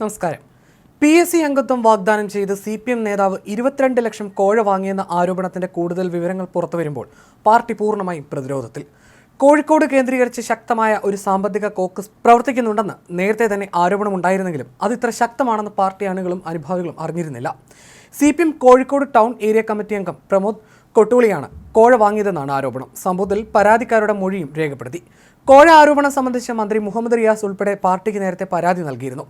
നമസ്കാരം. P S C അംഗത്വം വാഗ്ദാനം ചെയ്ത് സി പി എം നേതാവ് ഇരുപത്തിരണ്ട് ലക്ഷം കോഴ വാങ്ങിയെന്ന ആരോപണത്തിന്റെ കൂടുതൽ വിവരങ്ങൾ പുറത്തു വരുമ്പോൾ പാർട്ടി പൂർണമായും പ്രതിരോധത്തിൽ. കോഴിക്കോട് കേന്ദ്രീകരിച്ച് ശക്തമായ ഒരു സാമ്പത്തിക കോക്കസ് പ്രവർത്തിക്കുന്നുണ്ടെന്ന് നേരത്തെ തന്നെ ആരോപണമുണ്ടായിരുന്നെങ്കിലും അത് ഇത്ര ശക്തമാണെന്ന് പാർട്ടി അണികളും അനുഭാവികളും അറിഞ്ഞിരുന്നില്ല. C P M Kozhikode town area committee അംഗം പ്രമോദ് കൊട്ടൂളിയാണ് കോഴ വാങ്ങിയതെന്നാണ് ആരോപണം. സംഭവത്തിൽ പരാതിക്കാരുടെ മൊഴിയും രേഖപ്പെടുത്തി. കോഴ ആരോപണം സംബന്ധിച്ച് മന്ത്രി മുഹമ്മദ് റിയാസ് ഉൾപ്പെടെ പാർട്ടിക്ക് നേരത്തെ പരാതി നൽകിയിരുന്നു.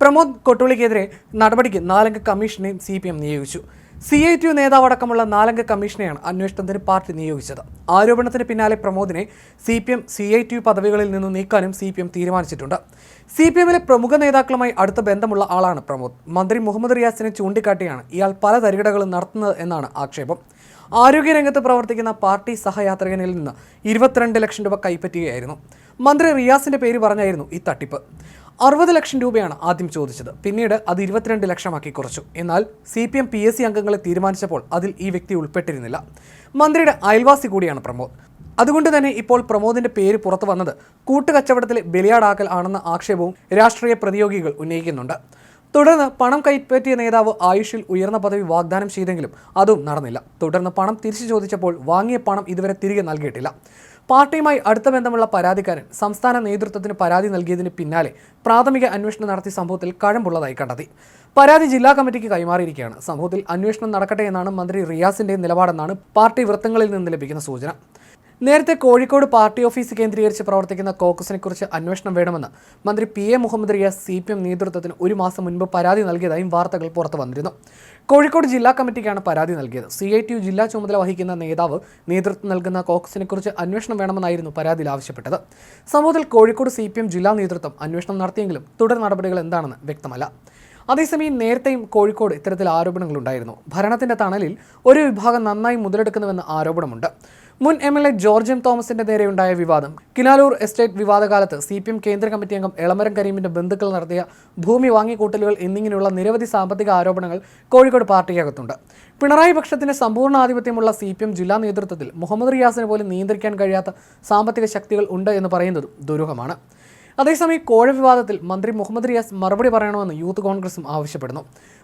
പ്രമോദ് കൊട്ടോളിക്കെതിരെ നടപടിക്ക് നാലംഗ കമ്മീഷനെയും സി പി എം നിയോഗിച്ചു. സി ഐ ടി യു നേതാവടക്കമുള്ള നാലംഗ കമ്മീഷനെയാണ് അന്വേഷണത്തിന് പാർട്ടി നിയോഗിച്ചത്. ആരോപണത്തിന് പിന്നാലെ പ്രമോദിനെ C P M C I T U പദവികളിൽ നിന്നും നീക്കാനും സി പി എം തീരുമാനിച്ചിട്ടുണ്ട്. സി പി എമ്മിലെ പ്രമുഖ നേതാക്കളുമായി അടുത്ത ബന്ധമുള്ള ആളാണ് പ്രമോദ്. മന്ത്രി മുഹമ്മദ് റിയാസിനെ ചൂണ്ടിക്കാട്ടിയാണ് ഇയാൾ പല തരികിടകളും നടത്തുന്നത് എന്നാണ് ആക്ഷേപം. ആരോഗ്യരംഗത്ത് പ്രവർത്തിക്കുന്ന പാർട്ടി സഹയാത്രികനിൽ നിന്ന് ഇരുപത്തിരണ്ട് ലക്ഷം രൂപ കൈപ്പറ്റുകയായിരുന്നു. മന്ത്രി റിയാസിന്റെ പേര് പറഞ്ഞായിരുന്നു ഈ തട്ടിപ്പ്. അറുപത് ലക്ഷം രൂപയാണ് ആദ്യം ചോദിച്ചത്. പിന്നീട് അത് ഇരുപത്തിരണ്ട് ലക്ഷമാക്കി കുറച്ചു. എന്നാൽ C P M P S C അംഗങ്ങളെ തീരുമാനിച്ചപ്പോൾ അതിൽ ഈ വ്യക്തി ഉൾപ്പെട്ടിരുന്നില്ല. മന്ത്രിയുടെ അയൽവാസി കൂടിയാണ് പ്രമോദ്. അതുകൊണ്ട് തന്നെ ഇപ്പോൾ പ്രമോദിന്റെ പേര് പുറത്തു വന്നത് കൂട്ടുകച്ചവടത്തിലെ ബലിയാടാക്കൽ ആണെന്ന ആക്ഷേപവും രാഷ്ട്രീയ പ്രതിയോഗികൾ ഉന്നയിക്കുന്നുണ്ട്. തുടർന്ന് പണം കൈപ്പറ്റിയ നേതാവ് ആയുഷിൽ ഉയർന്ന പദവി വാഗ്ദാനം ചെയ്തെങ്കിലും അതും നടന്നില്ല. തുടർന്ന് പണം തിരിച്ചു ചോദിച്ചപ്പോൾ വാങ്ങിയ പണം ഇതുവരെ തിരികെ നൽകിയിട്ടില്ല. പാർട്ടിയുമായി അടുത്ത ബന്ധമുള്ള പരാതിക്കാരൻ സംസ്ഥാന നേതൃത്വത്തിന് പരാതി നൽകിയതിന് പിന്നാലെ പ്രാഥമിക അന്വേഷണം നടത്തിയ സംഭവത്തിൽ കഴമ്പുള്ളതായി കണ്ടെത്തി. പരാതി ജില്ലാ കമ്മിറ്റിക്ക് കൈമാറിയിരിക്കുകയാണ്. സംഭവത്തിൽ അന്വേഷണം നടക്കട്ടെ എന്നാണ് മന്ത്രി റിയാസിന്റെ നിലപാടെന്നാണ് പാർട്ടി വൃത്തങ്ങളിൽ നിന്ന് ലഭിക്കുന്ന സൂചന. നേരത്തെ കോഴിക്കോട് പാർട്ടി ഓഫീസ് കേന്ദ്രീകരിച്ച് പ്രവർത്തിക്കുന്ന കോക്കസിനെ കുറിച്ച് അന്വേഷണം വേണമെന്ന് മന്ത്രി P A Muhammad Riyas C P M നേതൃത്വത്തിന് ഒരു മാസം മുൻപ് പരാതി നൽകിയതായും വാർത്തകൾ പുറത്തു വന്നിരുന്നു. കോഴിക്കോട് ജില്ലാ കമ്മിറ്റിക്കാണ് പരാതി നൽകിയത്. സി ഐ ടി യു ജില്ലാ ചുമതല വഹിക്കുന്ന നേതാവ് നേതൃത്വം നൽകുന്ന കോക്കസിനെ കുറിച്ച് അന്വേഷണം വേണമെന്നായിരുന്നു പരാതിയിൽ ആവശ്യപ്പെട്ടത്. സംഭവത്തിൽ കോഴിക്കോട് സി ജില്ലാ നേതൃത്വം അന്വേഷണം നടത്തിയെങ്കിലും തുടർ നടപടികൾ എന്താണെന്ന് വ്യക്തമല്ല. അതേസമയം നേരത്തെയും കോഴിക്കോട് ഇത്തരത്തിൽ ആരോപണങ്ങളുണ്ടായിരുന്നു. ഭരണത്തിന്റെ തണലിൽ ഒരു വിഭാഗം നന്നായി മുതലെടുക്കുന്നുവെന്ന് ആരോപണമുണ്ട്. മുൻ M L A George M തോമസിന്റെ നേരെയുണ്ടായ വിവാദം. കിനാലൂർ എസ്റ്റേറ്റ് വിവാദകാലത്ത് സി പി എം കേന്ദ്ര കമ്മിറ്റി അംഗം എളമരം കരീമിന്റെ ബന്ധുക്കൾ നടത്തിയ ഭൂമി വാങ്ങിക്കൂട്ടലുകൾ എന്നിങ്ങനെയുള്ള നിരവധി സാമ്പത്തിക ആരോപണങ്ങൾ കോഴിക്കോട് പാർട്ടിക്കകത്തുണ്ട്. പിണറായി പക്ഷത്തിന്റെ സമ്പൂർണ ആധിപത്യമുള്ള സി പി എം ജില്ലാ നേതൃത്വത്തിൽ മുഹമ്മദ് റിയാസിനെ പോലും നിയന്ത്രിക്കാൻ കഴിയാത്ത സാമ്പത്തിക ശക്തികൾ ഉണ്ട് എന്ന് പറയുന്നതും ദുരൂഹമാണ്. അതേസമയം കോഴ വിവാദത്തിൽ മന്ത്രി മുഹമ്മദ് റിയാസ് മറുപടി പറയണമെന്ന് യൂത്ത് കോൺഗ്രസും ആവശ്യപ്പെടുന്നു.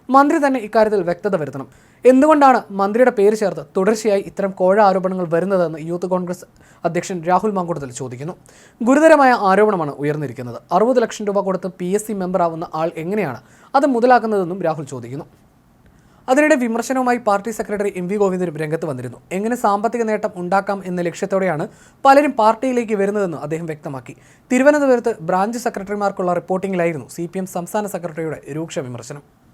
മന്ത്രി തന്നെ ഇക്കാര്യത്തിൽ വ്യക്തത വരുത്തണം. എന്തുകൊണ്ടാണ് മന്ത്രിയുടെ പേര് ചേർത്ത് തുടർച്ചയായി ഇത്തരം കോഴ ആരോപണങ്ങൾ വരുന്നതെന്ന് യൂത്ത് കോൺഗ്രസ് അധ്യക്ഷൻ രാഹുൽ മാങ്കൂട്ടത്തിൽ ചോദിക്കുന്നു. ഗുരുതരമായ ആരോപണമാണ് ഉയർന്നിരിക്കുന്നത്. അറുപത് ലക്ഷം രൂപ കൊടുത്ത് പി എസ് സി മെമ്പറാവുന്ന ആൾ എങ്ങനെയാണ് അത് മുതലാക്കുന്നതെന്നും രാഹുൽ ചോദിക്കുന്നു. അതിനിടെ വിമർശനവുമായി പാർട്ടി സെക്രട്ടറി എം വി ഗോവിന്ദനും രംഗത്ത് വന്നിരുന്നു. എങ്ങനെ സാമ്പത്തിക നേട്ടം ഉണ്ടാക്കാം എന്ന ലക്ഷ്യത്തോടെയാണ് പലരും പാർട്ടിയിലേക്ക് വരുന്നതെന്ന് അദ്ദേഹം വ്യക്തമാക്കി. തിരുവനന്തപുരത്ത് ബ്രാഞ്ച് സെക്രട്ടറിമാർക്കുള്ള റിപ്പോർട്ടിംഗിലായിരുന്നു സി സംസ്ഥാന സെക്രട്ടറിയുടെ രൂക്ഷ വിമർശനം.